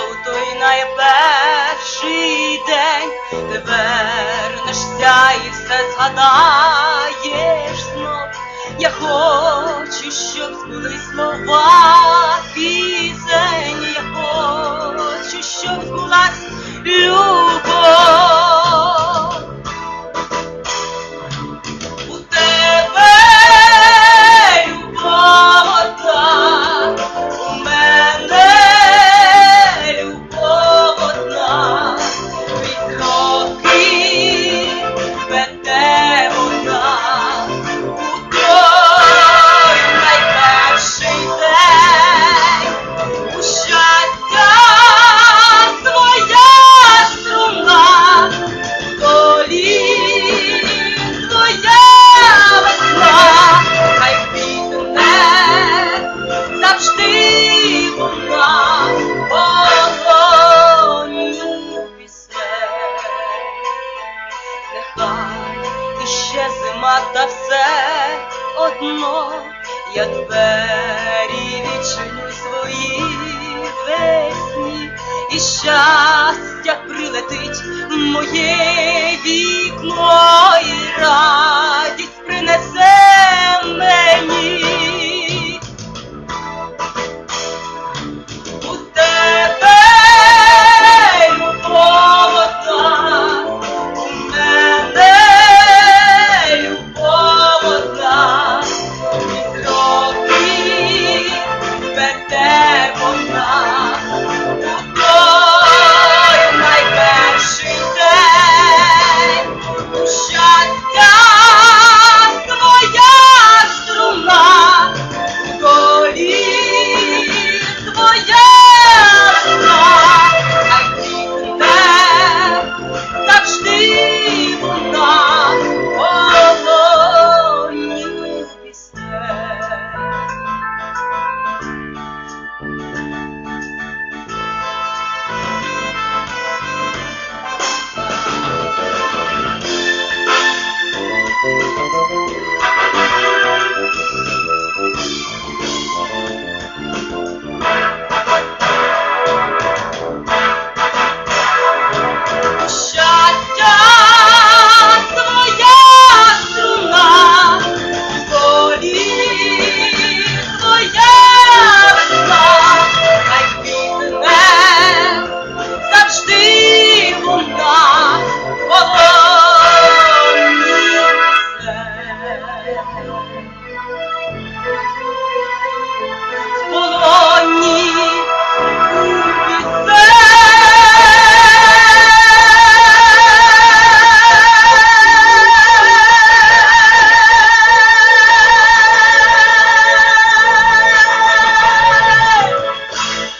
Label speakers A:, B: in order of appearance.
A: у той найперший день Ти вернешся і все згадаєш знов. Я хочу, щоб збулись слова пісень, я хочу, щоб збулась любов. та все одно я двері відчиню свої весні, і щастя прилетить в моє вікно.